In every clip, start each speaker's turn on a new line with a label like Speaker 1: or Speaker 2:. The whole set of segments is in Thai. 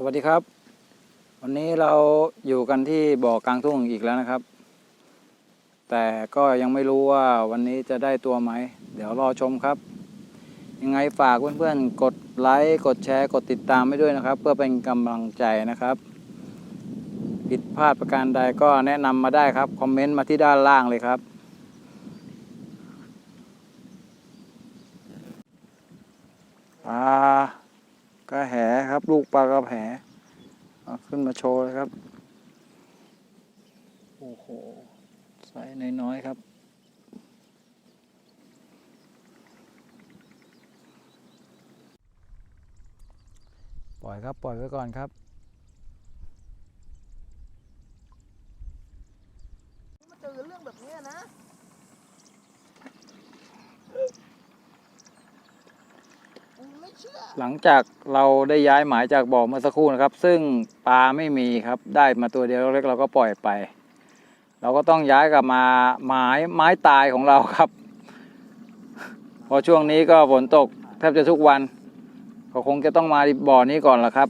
Speaker 1: สวัสดีครับ วันนี้เราอยู่กันที่บ่อกลางทุ่งอีกแล้วนะครับ แต่ก็ยังไม่รู้ว่าวันนี้จะได้ตัวไหม เดี๋ยวรอชมครับ ยังไงฝากเพื่อนๆ กดไลค์กดแชร์กดติดตามไว้ด้วยนะครับ เพื่อเป็นกำลังใจนะครับ ผิดพลาดประการใดก็แนะนำมาได้ครับ คอมเมนต์มาที่ด้านล่างเลยครับปลากระ แหครับ ลูกปลากระแหเอาขึ้นมาโชว์เลยครับ โอ้โหไซส์น้อยๆครับปล่อยครับปล่อยไว้ก่อนครับ
Speaker 2: มาเจอเรื่องแบบเนี้ยนะกูไม่เชื่อ
Speaker 1: หลังจากเราได้ย้ายหมายจากบ่อเมื่อสักครู่นะครับ ซึ่งปลาไม่มีครับ ได้มาตัวเดียวเล็กเราก็ปล่อยไป เราก็ต้องย้ายกลับมาหมายไม้ตายของเราครับพอช่วงนี้ก็ฝนตกแทบจะทุกวัน ก็คงจะต้องมาบ่อนี้ก่อนละครับ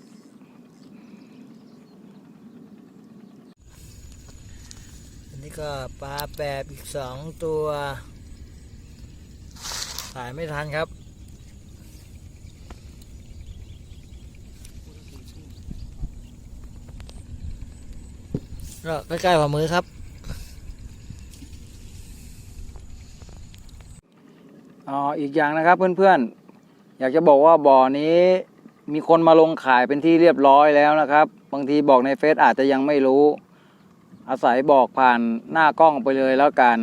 Speaker 2: อันนี้ก็ปลาแปบอีกสองตัว ถ่ายไม่ทันครับ ก็ใกล้ๆฝ่ามือครับ
Speaker 1: อ๋อ อีกอย่างนะครับเพื่อนๆ อยากจะบอกว่าบ่อนี้มีคนมาลงขายเป็นที่เรียบร้อยแล้วนะครับ บางทีบอกในเฟซอาจจะยังไม่รู้ อาศัยบอกผ่านหน้ากล้องไปเลยแล้วกัน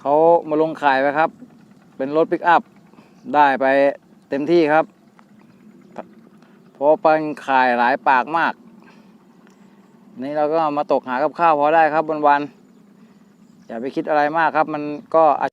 Speaker 1: เขามาลงขายไปครับ เป็นรถปิกอัพ ได้ไปเต็มที่ครับ เพราะเป็นขายหลายปากมาก นี้เราก็มาตกหากับข้าวพอได้ครับวันๆอย่าไปคิดอะไรมากครับ มันก็อา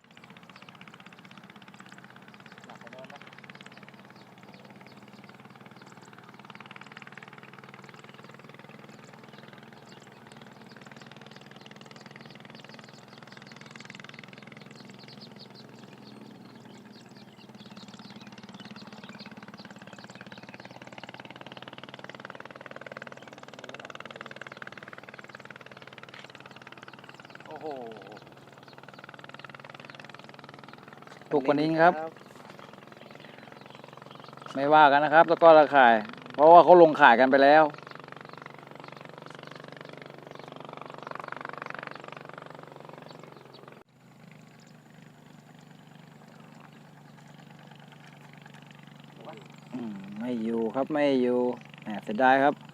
Speaker 1: โอ้โหถูกกว่านี้ครับ ไม่ว่ากันนะครับแล้วก็ราคาย เพราะว่าเขาลงขายกันไปแล้วอืมไม่อยู่ครับไม่อยู่แหมเสียดายครับ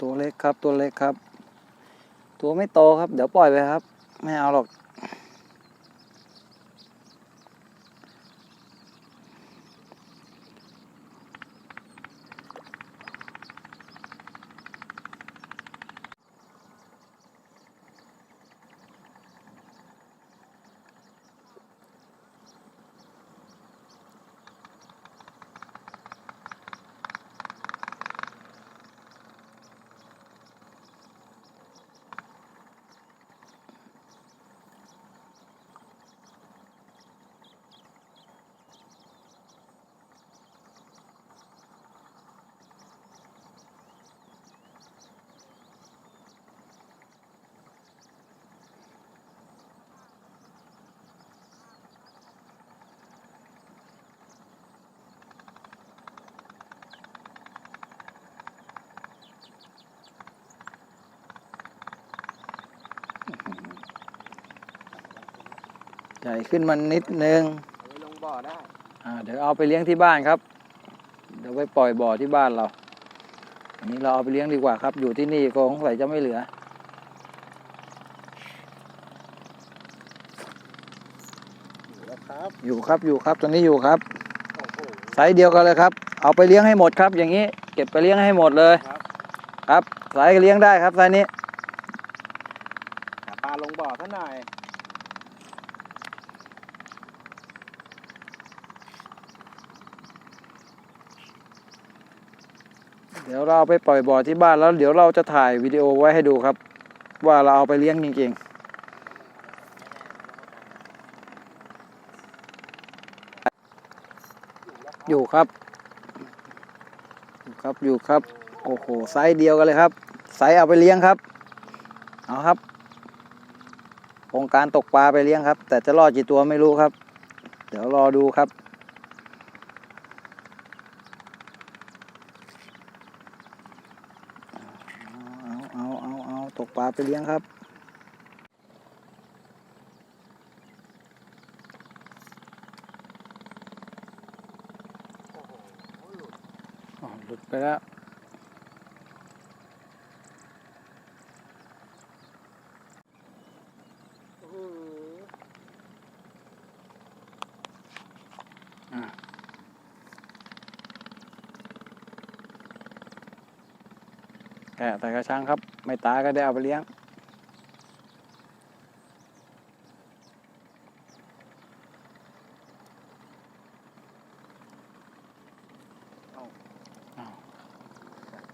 Speaker 1: ตัวเล็กครับตัวเล็กครับ ตัวไม่โตครับ เดี๋ยวปล่อยไปครับ ไม่เอาหรอก ใหญ่ขึ้นมานิดนึง
Speaker 2: เอาไปลงบ่อได้
Speaker 1: อ่าเดี๋ยวเอาไปเลี้ยงที่บ้านครับ เดี๋ยวไปปล่อยบ่อที่บ้านเรา อันนี้เราเอาไปเลี้ยงดีกว่าครับ อยู่ที่นี่ก็สงสัยจะไม่เหลือ
Speaker 2: อยู่แล้วครับ
Speaker 1: อยู่ครับ อยู่ครับ ตอนนี้อยู่ครับ
Speaker 2: โอ้โห
Speaker 1: ไซส์เดียวกันเลยครับ เอาไปเลี้ยงให้หมดครับ อย่างนี้ เก็บไปเลี้ยงให้หมดเลย
Speaker 2: ครับ
Speaker 1: ครับไซส์เลี้ยงได้ครับไซส์นี้
Speaker 2: หาปลาลงบ่อซะหน่อย
Speaker 1: เราเอาไปปล่อยบ่อที่บ้านแล้วเดี๋ยวเราจะถ่ายวิดีโอไว้ให้ดูครับ ว่าเราเอาไปเลี้ยงจริงๆอยู่ครับ อยู่ครับ อยู่ครับ โอ้โห ไซส์เดียวกันเลยครับ ไซส์เอาไปเลี้ยงครับ เอาครับโครงการตกปลาไปเลี้ยงครับ แต่จะรอดกี่ตัวไม่รู้ครับ เดี๋ยวรอดูครับ เอาเอาเอาเอาตกป ลาไปเลี้ยงครับอ๋อหลุดไปแล้ว แกะแต่กระชังครับ ไม่ตายก็ได้เอาไปเลี้ยง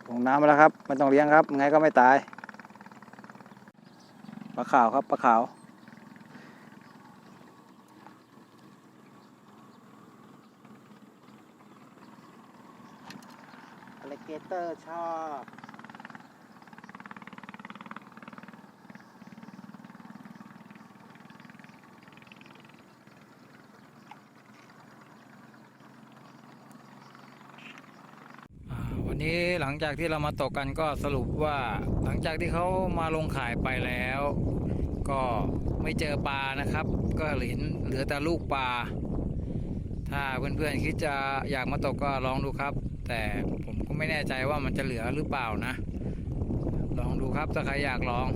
Speaker 1: ลงน้ำมาแล้วครับไม่ต้องเลี้ยงครับ ไงก็ไม่ตายปลาขาวครับปลาขาว
Speaker 2: อลเกเตอร์ชอบ
Speaker 1: วันนี้หลังจากที่เรามาตกกันก็สรุปว่าหลังจากที่เขามาลงขายไปแล้ว ก็ไม่เจอปลานะครับ ก็เหลือเหลือแต่ลูกปลาถ้าเพื่อนๆคิดจะอยากมาตกก็ลองดูครับ แต่ผมก็ไม่แน่ใจว่ามันจะเหลือหรือเปล่านะ ลองดูครับถ้าใครอยากลอง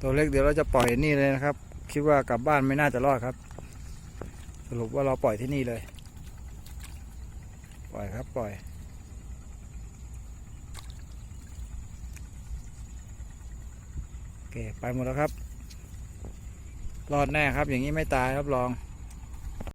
Speaker 1: ตัวเล็กเดี๋ยวเราจะปล่อยนี่เลยนะครับ คิดว่ากลับบ้านไม่น่าจะรอดครับ สรุปว่าเราปล่อยที่นี่เลย ล่อยครับปล่อย โอเค ไปหมดแล้วครับ รอดแน่ครับ อย่างนี้ไม่ตายรับรอง